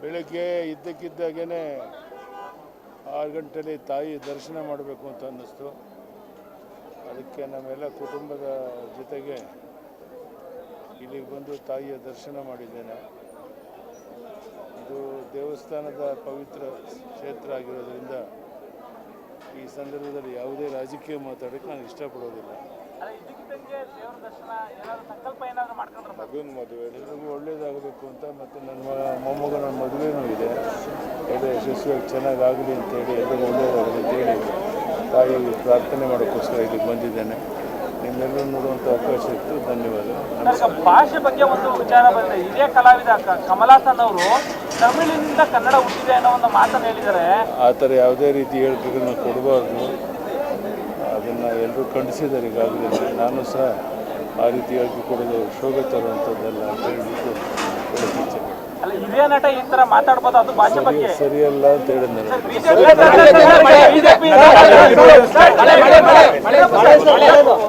ಬೆಳಗ್ಗೆ ಇದ್ದಕ್ಕಿದ್ದಾಗೇ ಆರು ಗಂಟೆಲಿ ತಾಯಿ ದರ್ಶನ ಮಾಡಬೇಕು ಅಂತ ಅನ್ನಿಸ್ತು. ಅದಕ್ಕೆ ನಮ್ಮೆಲ್ಲ ಕುಟುಂಬದ ಜೊತೆಗೆ ಇಲ್ಲಿಗೆ ಬಂದು ತಾಯಿಯ ದರ್ಶನ ಮಾಡಿದ್ದೇನೆ. ಇದು ದೇವಸ್ಥಾನದ ಪವಿತ್ರ ಕ್ಷೇತ್ರ ಆಗಿರೋದ್ರಿಂದ ಈ ಸಂದರ್ಭದಲ್ಲಿ ಯಾವುದೇ ರಾಜಕೀಯ ಮಾತಾಡೋಕ್ಕೆ ನಾನು ಇಷ್ಟಪಡೋದಿಲ್ಲ. ಮಗನ ಮದುವೆ. ಎಲ್ರಿಗೂ ಒಳ್ಳೇದಾಗಬೇಕು ಅಂತ ಮತ್ತು ನನ್ನ ಮೊಮ್ಮಗನ ಮದುವೆನೂ ಇದೆ. ಎಲ್ಲ ಯಶಸ್ವಿಯಾಗಿ ಚೆನ್ನಾಗಾಗಲಿ ಅಂತೇಳಿ ಎಲ್ಲರಿಗೂ ಒಳ್ಳೇದಾಗಲಿ ಅಂತೇಳಿ ತಾಯಿ ಪ್ರಾರ್ಥನೆ ಮಾಡೋಕ್ಕೋಸ್ಕರ ಇಲ್ಲಿಗೆ ಬಂದಿದ್ದೇನೆ. ನಿಮ್ಮೆಲ್ಲರೂ ನೋಡುವಂಥ ಅವಕಾಶ ಇತ್ತು. ಧನ್ಯವಾದ. ಭಾಷೆ ಬಗ್ಗೆ ಒಂದು ವಿಚಾರ ಬಂದಿದೆ. ಇದೇ ಕಲಾವಿದ ಕಮಲಾಸನ್ ಅವರು ತಮಿಳಿನಿಂದ ಕನ್ನಡ ಹುಟ್ಟಿದೆ ಅನ್ನೋ ಒಂದು ಮಾತನ್ನು ಹೇಳಿದ್ದಾರೆ. ಆ ಥರ ಯಾವುದೇ ರೀತಿ ಹೇಳಿಕೆಗಳನ್ನ ಕೊಡಬಾರ್ದು. ಅದನ್ನು ಎಲ್ಲರೂ ಖಂಡಿಸಿದ್ದಾರೆ ಈಗಾಗಲೇ. ನಾನು ಸಹ ಆ ರೀತಿಯಾಗಿ ಕೂಡ ಶೋಭೆ ತರುವಂಥದ್ದಲ್ಲ ಅಂತ ಹೇಳಿಬಿಟ್ಟು. ಅಲ್ಲ ಹಿರಿಯ ನಟ ಈ ತರ ಮಾತಾಡ್ಬೋದು ಅದು ಭಾಷೆ ಬಗ್ಗೆ ಸರಿಯಲ್ಲ ಅಂತ. ಬಿಜೆಪಿ